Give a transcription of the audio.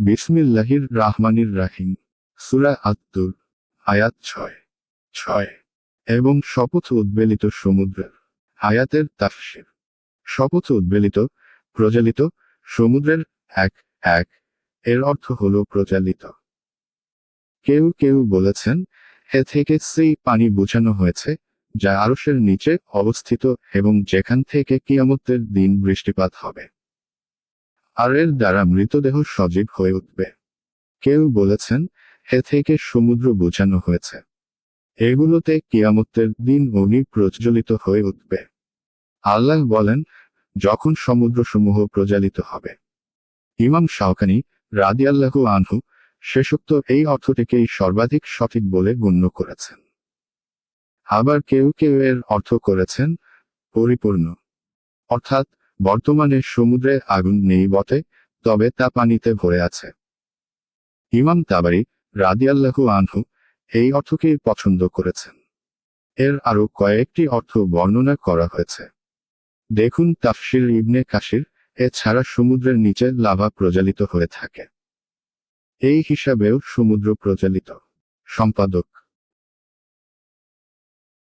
বিসমিল্লাহির রাহমানির রাহিম। সুরা আত্তুর, আয়াত ছয়। ছয়। এবং শপথ উদ্বেলিত সমুদ্রের আয়াতের তাফসির। শপথ উদ্বেলিত, প্রজ্বলিত, সমুদ্রের এক এক। এর অর্থ হল প্রচালিত কেউ কেউ বলেছেন, এ থেকে সেই পানি বোঝানো হয়েছে, যা আরশের নিচে অবস্থিত এবং যেখান থেকে কিয়ামতের দিন বৃষ্টিপাত হবে। আর এর দ্বারা মৃতদেহ সজীব হয়ে উঠবে। কেউ বলেছেন, এ থেকে সমুদ্র বোঝানো হয়েছে। এগুলোতে কিয়ামতের দিন অগ্নি প্রজ্বলিত হয়ে উঠবে। আল্লাহ বলেন, যখন সমুদ্রসমূহ প্রজ্বালিত হবে। ইমাম শাওকানি রাদিয়াল্লাহু আনহু শেষোক্ত এই অর্থটিকেই সর্বাধিক সঠিক বলে গণ্য করেছেন। আবার কেউ কেউ এর অর্থ করেছেন, পরিপূর্ণ। অর্থাৎ বর্তমানে সমুদ্রে আগুন নেই বটে, তবে তা পানিতে ভরে আছে। ইমাম তাবারি রাদিয়াল্লাহু আনহু এই অর্থকেই পছন্দ করেছেন। এর আরও কয়েকটি অর্থ বর্ণনা করা হয়েছে। দেখুন তাফসির ইবনে কাশির এছাড়া সমুদ্রের নিচে লাভা প্রজ্বালিত হয়ে থাকে। এই হিসাবেও সমুদ্র প্রচালিত। সম্পাদক